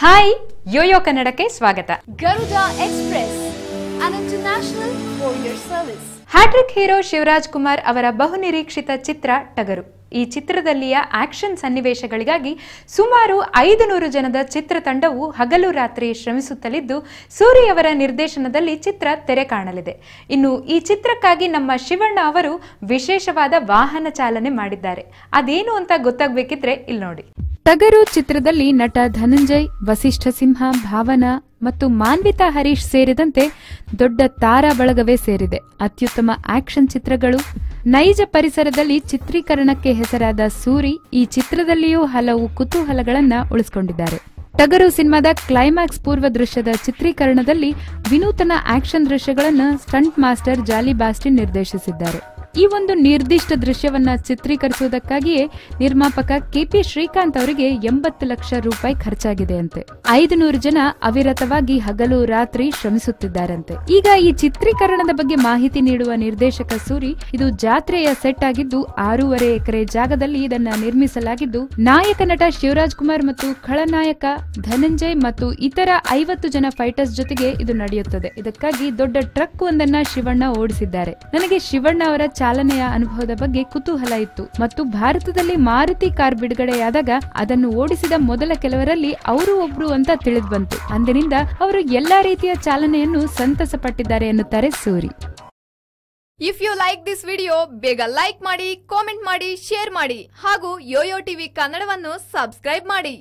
Hi Yoyo ಕನ್ನಡಕ್ಕೆ ಸ್ವಾಗತ. Garuda express international service. Hattrick hero Shivaraj Kumar ಅವರ ಬಹುನಿರೀಕ್ಷಿತ ಚಿತ್ರ ಟಗರು. ಈ ಚಿತ್ರದಲ್ಲಿಯ ಆಕ್ಷನ್ ಸನ್ನಿವೇಶಗಳಿಗಾಗಿ ಸುಮಾರು ಐದು ನೂರು ಜನದ ಚಿತ್ರತಂಡವು ಹಗಲು ರಾತ್ರಿ ಶ್ರಮಿಸುತ್ತಲಿದ್ದು ಸೂರಿಯವರ ನಿರ್ದೇಶನದಲ್ಲಿ ಚಿತ್ರ ತೆರೆ ಕಾಣಲಿದೆ. ಇನ್ನು ಈ ಚಿತ್ರಕ್ಕಾಗಿ ನಮ್ಮ ಶಿವಣ್ಣ ಅವರು ವಿಶೇಷವಾದ ವಾಹನ ಚಾಲನೆ ಮಾಡಿದ್ದಾರೆ. ಅದೇನು ಅಂತ ಗೊತ್ತಾಗ್ಬೇಕಿದ್ರೆ ಇಲ್ಲಿ ನೋಡಿ ಟಗರು ಚಿತ್ರದಲ್ಲಿ ನಟ ಧನಂಜಯ್, ವಸಿಷ್ಠ ಸಿಂಹ ಭಾವನಾ ಮತ್ತು ಮಾನ್ವಿತಾ ಹರೀಶ್ ಸೇರಿದಂತೆ ದೊಡ್ಡ ತಾರಾ ಬಳಗವೇ ಸೇರಿದೆ. ಅತ್ಯುತ್ತಮ ಆಕ್ಷನ್ ಚಿತ್ರಗಳು. ನೈಜ ಪರಿಸರದಲ್ಲಿ ಚಿತ್ರೀಕರಣಕ್ಕೆ ಹೆಸರಾದ ಸೂರಿ ಈ ಚಿತ್ರದಲ್ಲಿಯೂ ಹಲವು ಕುತೂಹಲಗಳನ್ನ ಉಳಿಸಿಕೊಂಡಿದ್ದಾರೆ. ಟಗರು ಸಿನಿಮಾದ ಕ್ಲೈಮ್ಯಾಕ್ಸ್ ಪೂರ್ವ ದೃಶ್ಯದ ಚಿತ್ರೀಕರಣದಲ್ಲಿ ವಿನೂತನ ಆಕ್ಷನ್ ದೃಶ್ಯಗಳನ್ನು ಸ್ಟಂಟ್ ಮಾಸ್ಟರ್ ಜಾಲಿ ಬಾಸ್ಟಿನ್ ನಿರ್ದೇಶಿಸಿದ್ದಾರೆ. ಈ ಒಂದು ನಿರ್ದಿಷ್ಟ ದೃಶ್ಯವನ್ನ ಚಿತ್ರೀಕರಿಸುವುದಕ್ಕಾಗಿಯೇ ನಿರ್ಮಾಪಕ ಕೆಪಿ ಶ್ರೀಕಾಂತ್ ಅವರಿಗೆ ಎಂಬತ್ತು ಲಕ್ಷ ರೂಪಾಯಿ ಖರ್ಚಾಗಿದೆ ಅಂತೆ ಐದು ನೂರು ಜನ ಅವಿರತವಾಗಿ ಹಗಲು ರಾತ್ರಿ ಶ್ರಮಿಸುತ್ತಿದ್ದಾರಂತೆ. ಈಗ ಈ ಚಿತ್ರೀಕರಣದ ಬಗ್ಗೆ ಮಾಹಿತಿ ನೀಡುವ ನಿರ್ದೇಶಕ ಸೂರಿ ಇದು ಜಾತ್ರೆಯ ಸೆಟ್ ಆಗಿದ್ದು ಆರೂವರೆ ಎಕರೆ ಜಾಗದಲ್ಲಿ ಇದನ್ನ ನಿರ್ಮಿಸಲಾಗಿದ್ದು, ನಾಯಕ ನಟ ಶಿವರಾಜ್ ಕುಮಾರ್ ಮತ್ತು ಖಳನಾಯಕ ಧನಂಜಯ್ ಮತ್ತು ಇತರ ಐವತ್ತು ಜನ ಫೈಟರ್ಸ್ ಜೊತೆಗೆ ಇದು ನಡೆಯುತ್ತದೆ. ಇದಕ್ಕಾಗಿ ದೊಡ್ಡ ಟ್ರಕ್ ಒಂದನ್ನ ಶಿವಣ್ಣ ಓಡಿಸಿದ್ದಾರೆ. ನನಗೆ ಶಿವಣ್ಣ ಅವರ ಚಾಲನೆಯ ಅನುಭವದ ಬಗ್ಗೆ ಕುತೂಹಲ ಇತ್ತು. ಮತ್ತು ಭಾರತದಲ್ಲಿ ಮಾರುತಿ ಕಾರ್ ಬಿಡುಗಡೆಯಾದಾಗ ಅದನ್ನು ಓಡಿಸಿದ ಮೊದಲ ಕೆಲವರಲ್ಲಿ ಅವರು ಒಬ್ರು ಅಂತ ತಿಳಿದು ಬಂತು ಅಂದಿನಿಂದ ಅವರು ಎಲ್ಲಾ ರೀತಿಯ ಚಾಲನೆಯನ್ನು ಸಂತಸ ಪಟ್ಟಿದ್ದಾರೆ ಎನ್ನುತ್ತಾರೆ Suri. If you like this video ಬೇಗ ಲೈಕ್ ಮಾಡಿ ಕಾಮೆಂಟ್ ಮಾಡಿ ಶೇರ್ ಮಾಡಿ ಹಾಗೂ ಯೋಯೋ ಟಿವಿ ಕನ್ನಡವನ್ನು ಸಬ್ಸ್ಕ್ರೈಬ್ ಮಾಡಿ.